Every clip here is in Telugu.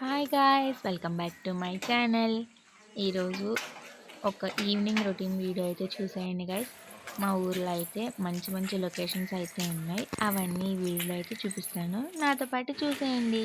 Hi guys welcome back to my channel. ఈరోజు ఒక ఈవినింగ్ రొటీన్ వీడియో అయితే చూసేయండి గాయస్. మా ఊర్లో అయితే మంచి మంచి లొకేషన్స్ అయితే ఉన్నాయి. అవన్నీ వీడియోలో అయితే చూపిస్తాను. నాతో పాటు చూసేయండి.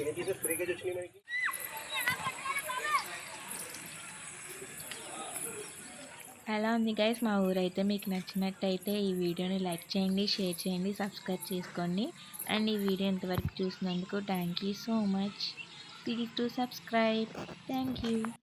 ఎన్ని పీసెస్ వచ్చినాయి మనకి ఎలా ఉంది గైస్ మా ఊరైతే మీకు నచ్చినట్టయితే ఈ వీడియోని లైక్ చేయండి షేర్ చేయండి సబ్స్క్రైబ్ చేసుకోండి. అండ్ ఈ వీడియో ఇంతవరకు చూసినందుకు thank you so much please to subscribe thank you